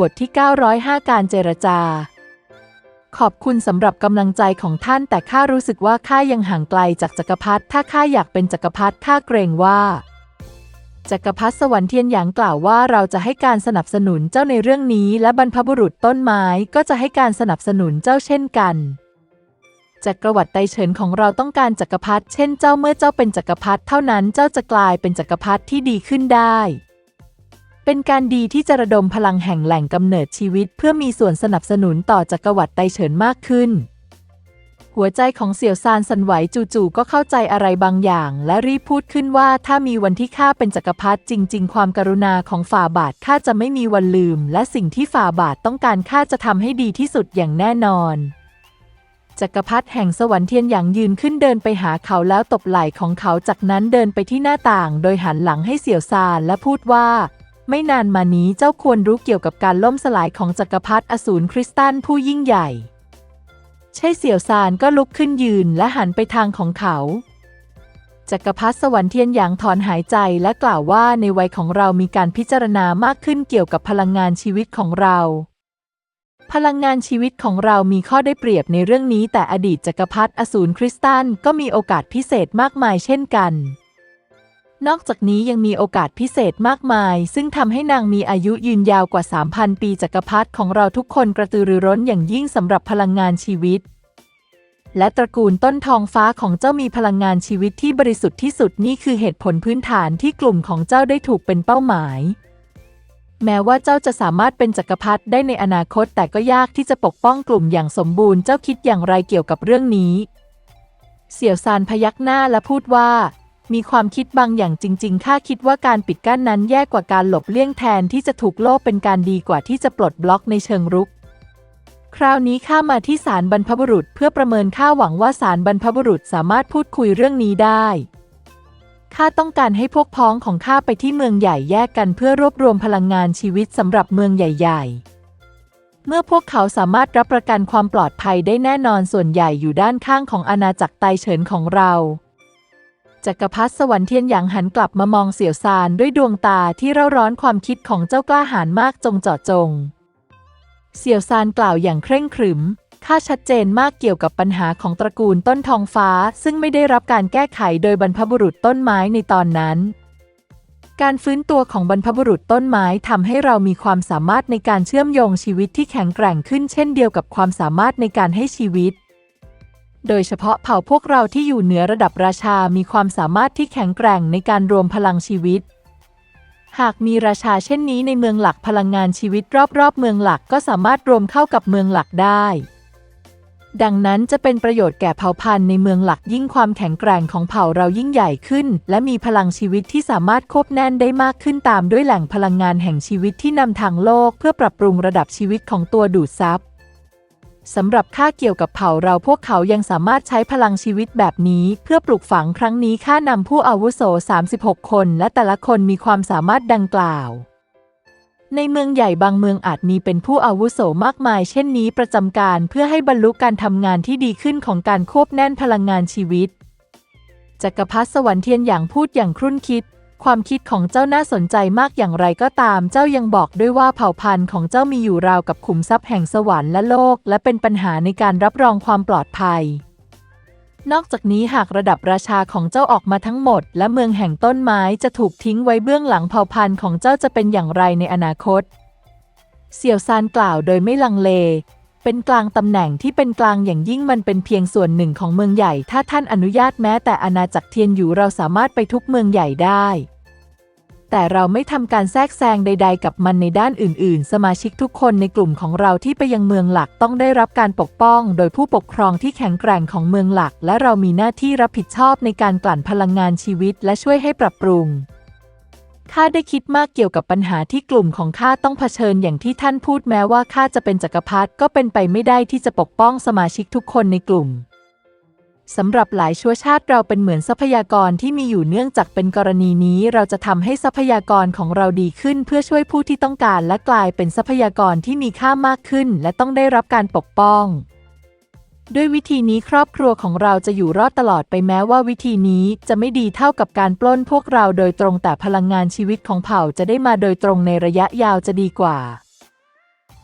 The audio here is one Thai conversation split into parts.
บทที่ 905 การเจรจา ขอบคุณสำหรับกำลังใจของท่านแต่ข้ารู้สึกว่าข้ายังห่างไกลจากจักรพรรดิถ้าข้าอยากเป็นจักรพรรดิข้าเกรงว่าจักรพรรดิสวรรค์เทียนหยางกล่าวว่าเราจะให้การสนับสนุนเจ้าในเรื่องนี้ และบรรพบุรุษต้นไม้ก็จะให้การสนับสนุนเจ้าเช่นกัน จักรวรรดิไตเฉินของเราต้องการจักรพรรดิเช่นเจ้าเมื่อเจ้าเป็นจักรพรรดิเท่านั้นเจ้าจะกลายเป็นจักรพรรดิที่ดีขึ้นได้ เป็นการดีที่จะระดมพลังแห่งแหล่งกำเนิดชีวิต เพื่อมีส่วนสนับสนุนต่อจักรวรรดิไตเฉินมากขึ้น หัวใจของเสี่ยวซานสันไหวจู่ๆก็เข้าใจอะไรบางอย่าง และรีบพูดขึ้นว่าถ้ามีวันที่ข้าเป็นจักรพรรดิจริง ๆ ความกรุณาของฝ่าบาทข้าจะไม่มีวันลืม และสิ่งที่ฝ่าบาทต้องการข้าจะทำให้ดีที่สุดอย่างแน่นอนจักรพรรดิแห่งสวรรค์เทียนหยางยืนขึ้นเดินไปหาเขาแล้วตบไหล่ของเขาจากนั้นเดินไปที่หน้าต่าง โดยหันหลังให้เสี่ยวซานและพูดว่า ไม่นานมานี้เจ้าควรรู้เกี่ยวกับการล่มสลายของจักรพรรดิอสูรคริสตัลผู้ยิ่งใหญ่ ใช่เสี่ยวซานก็ลุกขึ้นยืนและหันไปทางของเขา จักรพรรดิสวรรค์เทียนหยางถอนหายใจและกล่าวว่าในวัยของเรามีการพิจารณามากขึ้นเกี่ยวกับพลังงานชีวิตของเรา พลังงานชีวิตของเรามีข้อได้เปรียบในเรื่องนี้ แต่อดีตจักรพรรดิอสูรคริสตัลก็มีโอกาสพิเศษมากมายเช่นกัน นอกจากนี้ยังมีโอกาสพิเศษมากมาย ซึ่งทำให้นางมีอายุยืนยาวกว่า 3,000 ปีจักรพรรดิของเราทุกคนกระตือรือร้นอย่างยิ่งสำหรับพลังงานชีวิต และตระกูลต้นทองฟ้าของเจ้ามีพลังงานชีวิตที่บริสุทธิ์ที่สุดนี่คือเหตุผลพื้นฐานที่กลุ่มของเจ้าได้ถูกเป็นเป้าหมาย แม้ว่าเจ้าจะสามารถเป็นจักรพรรดิได้ในอนาคต แต่ก็ยากที่จะปกป้องกลุ่มอย่างสมบูรณ์เจ้าคิดอย่างไรเกี่ยวกับเรื่องนี้ เสี่ยวซานพยักหน้าและพูดว่า มีความคิดบางอย่างจริง ๆ ข้าคิดว่าการปิดกั้นนั้นแย่กว่าการหลบเลี่ยงแทนที่จะถูกโลภเป็นการดีกว่าที่จะปลดบล็อกในเชิงรุก คราวนี้ข้ามาที่ศาลบรรพบุรุษเพื่อประเมินข้าหวังว่าศาลบรรพบุรุษสามารถพูดคุยเรื่องนี้ได้ข้าต้องการให้พวกพ้องของข้าไปที่เมืองใหญ่แยกกันเพื่อรวบรวมพลังงานชีวิตสำหรับเมืองใหญ่ ๆ เมื่อพวกเขาสามารถรับประกันความปลอดภัยได้แน่นอนส่วนใหญ่อยู่ด้านข้างของอาณาจักรไตเฉินของเรา จักรพรรดิสวรรค์เทียนหยางหันกลับมามองเสี่ยวซานด้วยดวงตาที่เร่าร้อนความคิดของเจ้ากล้าหาญมากจงเจาะจง เสี่ยวซานกล่าวอย่างเคร่งขรึมข้าชัดเจนมากเกี่ยวกับปัญหาของตระกูลต้นทองฟ้า ซึ่งไม่ได้รับการแก้ไขโดยบรรพบุรุษต้นไม้ในตอนนั้น การฟื้นตัวของบรรพบุรุษต้นไม้ทำให้เรามีความสามารถในการเชื่อมโยงชีวิตที่แข็งแกร่งขึ้นเช่นเดียวกับความสามารถในการให้ชีวิต โดยเฉพาะเผ่าพวกเราที่อยู่เหนือระดับราชามีความสามารถที่แข็งแกร่งในการรวมพลังชีวิต หากมีราชาเช่นนี้ในเมืองหลักพลังงานชีวิตรอบๆ เมืองหลักก็สามารถรวมเข้ากับเมืองหลักได้ ดังนั้นจะเป็นประโยชน์แก่เผ่าพันธุ์ในเมืองหลักยิ่งความแข็งแกร่งของเผ่าเรายิ่งใหญ่ขึ้น และมีพลังชีวิตที่สามารถควบแน่นได้มากขึ้นตามด้วยแหล่งพลังงานแห่งชีวิตที่นำทางโลกเพื่อปรับปรุงระดับชีวิตของตัวดูดซับ สำหรับค่าเกี่ยวกับเผ่าเราพวกเขายังสามารถใช้พลังชีวิตแบบนี้ เพื่อปลูกฝังครั้งนี้ข้านำผู้อาวุโส 36 คน และแต่ละคนมีความสามารถดังกล่าว ในเมืองใหญ่บางเมืองอาจมีเป็นผู้อาวุโสมากมาย เช่นนี้ประจำการเพื่อให้บรรลุการทำงานที่ดีขึ้นของการควบแน่นพลังงานชีวิตจักรพรรดิสวรรค์เทียนอย่างพูดอย่างครุ่นคิด ความคิดของเจ้าน่าสนใจมากอย่างไรก็ตาม เจ้ายังบอกด้วยว่าเผ่าพันธุ์ของเจ้ามีอยู่ราวกับขุมทรัพย์แห่งสวรรค์และโลก และเป็นปัญหาในการรับรองความปลอดภัย นอกจากนี้หากระดับราชาของเจ้าออกมาทั้งหมด และเมืองแห่งต้นไม้จะถูกทิ้งไว้เบื้องหลังเผ่าพันธุ์ของเจ้าจะเป็นอย่างไรในอนาคต เสี่ยวซานกล่าวโดยไม่ลังเล เป็นกลางตำแหน่งที่เป็นกลางอย่างยิ่งมันเป็นเพียงส่วนหนึ่งของเมืองใหญ่ ถ้าท่านอนุญาตแม้แต่อาณาจักรเทียนอยู่เราสามารถไปทุกเมืองใหญ่ได้ แต่เราไม่ทำการแทรกแซงใด ๆ กับมันในด้านอื่น ๆ สมาชิกทุกคนในกลุ่มของเราที่ไปยังเมืองหลักต้องได้รับการปกป้อง โดยผู้ปกครองที่แข็งแกร่งของเมืองหลัก และเรามีหน้าที่รับผิดชอบในการกลั่นพลังงานชีวิต และช่วยให้ปรับปรุง ข้าได้คิดมากเกี่ยวกับปัญหาที่กลุ่มของข้าต้องเผชิญอย่างที่ท่านพูดแม้ว่าข้าจะเป็นจักรพรรดิก็เป็นไปไม่ได้ที่จะปกป้องสมาชิกทุกคนในกลุ่มสำหรับหลายชั่วชาติเราเป็นเหมือนทรัพยากรที่มีอยู่เนื่องจากเป็นกรณีนี้ เราจะทำให้ทรัพยากรของเราดีขึ้น เพื่อช่วยผู้ที่ต้องการและกลายเป็นทรัพยากรที่มีค่ามากขึ้น และต้องได้รับการปกป้อง ด้วยวิธีนี้ครอบครัวของเราจะอยู่รอดตลอดไปแม้ว่าวิธีนี้จะไม่ดีเท่ากับการปล้นพวกเราโดยตรงแต่พลังงานชีวิตของเผ่าจะได้มาโดยตรงในระยะยาวจะดีกว่า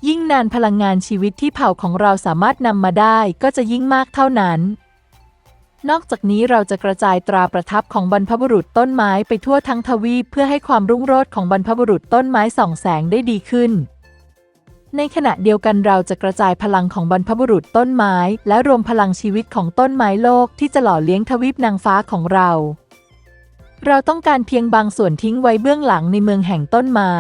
ยิ่งนานพลังงานชีวิตที่เผ่าของเราสามารถนำมาได้ก็จะยิ่งมากเท่านั้น นอกจากนี้เราจะกระจายตราประทับของบรรพบุรุษต้นไม้ไปทั่วทั้งทวีปเพื่อให้ความรุ่งโรจน์ของบรรพบุรุษต้นไม้ส่องแสงได้ดีขึ้น ในขณะเดียวกันเราจะกระจายพลังของบรรพบุรุษต้นไม้ และรวมพลังชีวิตของต้นไม้โลกที่จะหล่อเลี้ยงทวีปนางฟ้าของเรา เราต้องการเพียงบางส่วนทิ้งไว้เบื้องหลังในเมืองแห่งต้นไม้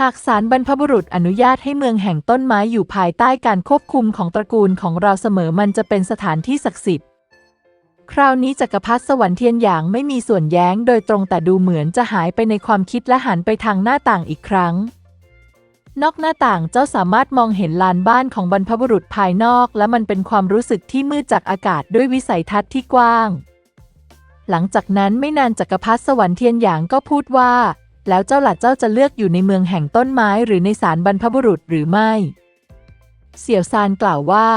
หากศาลบรรพบุรุษอนุญาตให้เมืองแห่งต้นไม้อยู่ภายใต้การควบคุมของตระกูลของเราเสมอมันจะเป็นสถานที่ศักดิ์สิทธิ์คราวนี้จักรพรรดิสวรรค์เทียนหยางไม่มีส่วนแย้งโดยตรงแต่ดูเหมือนจะหายไปในความคิดและหันไปทางหน้าต่างอีกครั้ง นอกหน้าต่างเจ้าสามารถมองเห็นลานบ้านของบรรพบุรุษภายนอก และมันเป็นความรู้สึกที่มืดจากอากาศด้วยวิสัยทัศน์ที่กว้าง หลังจากนั้นไม่นานจักรพรรดิสวรรค์เทียนหยางก็พูดว่า แล้วเจ้าหล่ะเจ้าจะเลือกอยู่ในเมืองแห่งต้นไม้หรือในศาลบรรพบุรุษหรือไม่ เสี่ยวซานกล่าวว่า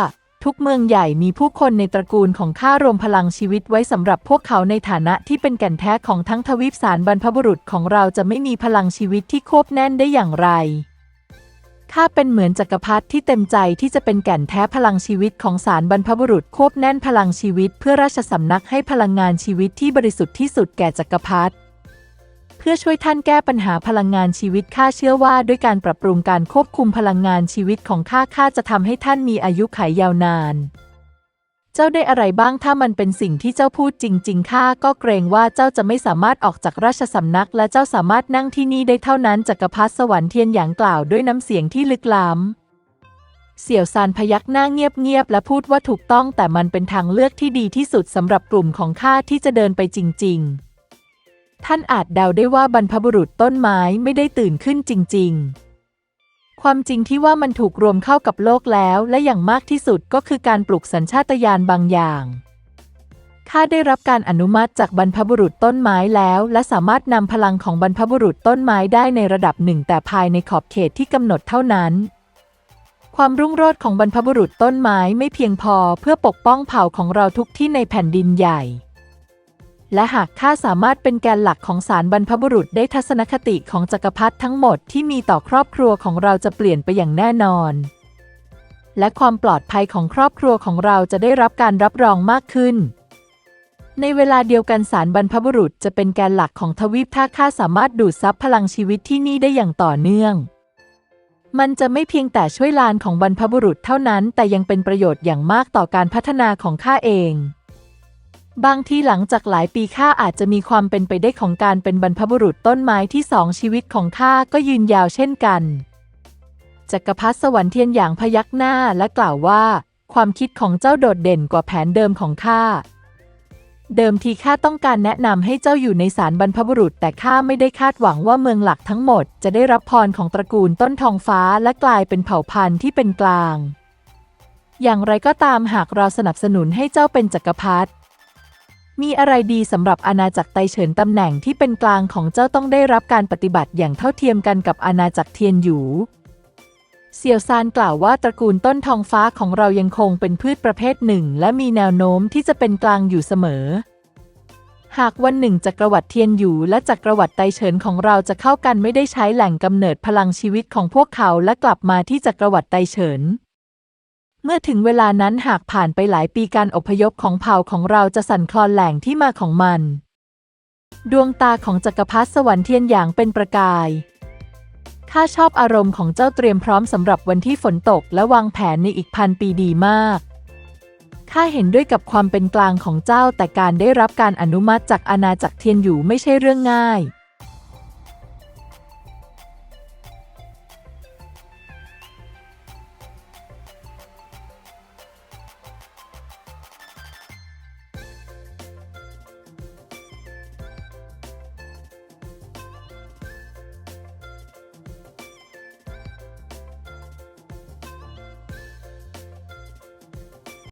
ทุกเมืองใหญ่มีผู้คนในตระกูลของข้ารวมพลังชีวิตไว้สำหรับพวกเขาในฐานะที่เป็นแก่นแท้ของทั้งทวีปสารบรรพบุรุษของเราจะไม่มีพลังชีวิตที่ควบแน่นได้อย่างไร ถ้าเป็นเหมือนจักรพรรดิที่เต็มใจที่จะเป็นแก่นแท้พลังชีวิตของสารบรรพบุรุษควบแน่นพลังชีวิต เพื่อราชสำนักให้พลังงานชีวิตที่บริสุทธิ์ที่สุดแก่จักรพรรดิเพื่อช่วยท่านแก้ปัญหาพลังงานชีวิตข้าเชื่อว่า ด้วยการปรับปรุงการควบคุมพลังงานชีวิตของข้าข้าจะทำให้ท่านมีอายุขัยยาวนาน เจ้าได้อะไรบ้างถ้ามันเป็นสิ่งที่เจ้าพูดจริง ๆ ข้าก็เกรงว่าเจ้าจะไม่สามารถออกจากราชสำนัก และเจ้าสามารถนั่งที่นี่ได้เท่านั้นจักรพรรดิสวรรค์เทียนหยางกล่าวด้วยน้ำเสียงที่ลึกล้ำ เสี่ยวซานพยักหน้าเงียบๆและพูดว่าถูกต้องแต่มันเป็นทางเลือกที่ดีที่สุดสำหรับกลุ่มของข้าที่จะเดินไปจริง ๆ ท่านอาจเดาได้ว่าบรรพบุรุษต้นไม้ไม่ได้ตื่นขึ้นจริง ๆ ความจริงที่ว่ามันถูกรวมเข้ากับโลกแล้ว และอย่างมากที่สุดก็คือการปลุกสัญชาตญาณบางอย่างข้าได้รับการอนุมัติจากบรรพบุรุษต้นไม้แล้ว และสามารถนำพลังของบรรพบุรุษต้นไม้ได้ในระดับหนึ่ง แต่ภายในขอบเขตที่กำหนดเท่านั้น ความรุ่งโรจน์ของบรรพบุรุษต้นไม้ไม่เพียงพอเพื่อปกป้องเผ่าของเราทุกที่ในแผ่นดินใหญ่ และหากข้าสามารถเป็นแกนหลักของสารบรรพบุรุษได้ทัศนคติของจักรพรรดิทั้งหมดที่มีต่อครอบครัวของเราจะเปลี่ยนไปอย่างแน่นอน และความปลอดภัยของครอบครัวของเราจะได้รับการรับรองมากขึ้น ในเวลาเดียวกันสารบรรพบุรุษจะเป็นแกนหลักของทวีปถ้าข้าสามารถดูดซับพลังชีวิตที่นี่ได้อย่างต่อเนื่อง มันจะไม่เพียงแต่ช่วยลานของบรรพบุรุษเท่านั้น แต่ยังเป็นประโยชน์อย่างมากต่อการพัฒนาของข้าเอง บางทีหลังจากหลายปีข้าอาจจะมีความเป็นไปได้ของการเป็นบรรพบุรุษต้นไม้ที่สองชีวิตของข้าก็ยืนยาวเช่นกัน จักรพรรดิสวรรค์เทียนหยางพยักหน้าและกล่าวว่า ความคิดของเจ้าโดดเด่นกว่าแผนเดิมของข้า เดิมทีข้าต้องการแนะนำให้เจ้าอยู่ในศาลบรรพบุรุษ แต่ข้าไม่ได้คาดหวังว่าเมืองหลักทั้งหมด จะได้รับพรของตระกูลต้นทองฟ้าและกลายเป็นเผ่าพันธุ์ที่เป็นกลาง อย่างไรก็ตามหากเราสนับสนุนให้เจ้าเป็นจักรพรรดิ มีอะไรดีสำหรับอาณาจักรไตเฉินตำแหน่งที่เป็นกลางของเจ้าต้องได้รับการปฏิบัติอย่างเท่าเทียมกันกับอาณาจักรเทียนหยูเสี่ยวซานกล่าวว่าตระกูลต้นทองฟ้าของเรายังคงเป็นพืชประเภทหนึ่ง และมีแนวโน้มที่จะเป็นกลางอยู่เสมอ หากวันหนึ่งจักรวรรดิเทียนหยูและจักรวรรดิไตเฉินของเราจะเข้ากันไม่ได้ใช้แหล่งกำเนิดพลังชีวิตของพวกเขาและกลับมาที่จักรวรรดิไตเฉิน เมื่อถึงเวลานั้นหากผ่านไปหลายปีการอพยพของเผ่าของเราจะสั่นคลอนแหล่งที่มาของมัน ดวงตาของจักรพรรดิสวรรค์เทียนหยางเป็นประกายข้าชอบอารมณ์ของเจ้าเตรียมพร้อมสำหรับวันที่ฝนตกและวางแผนในอีกพันปีดีมากข้าเห็นด้วยกับความเป็นกลางของเจ้าแต่การได้รับการอนุมัติจากอาณาจักรเทียนอยู่ไม่ใช่เรื่องง่าย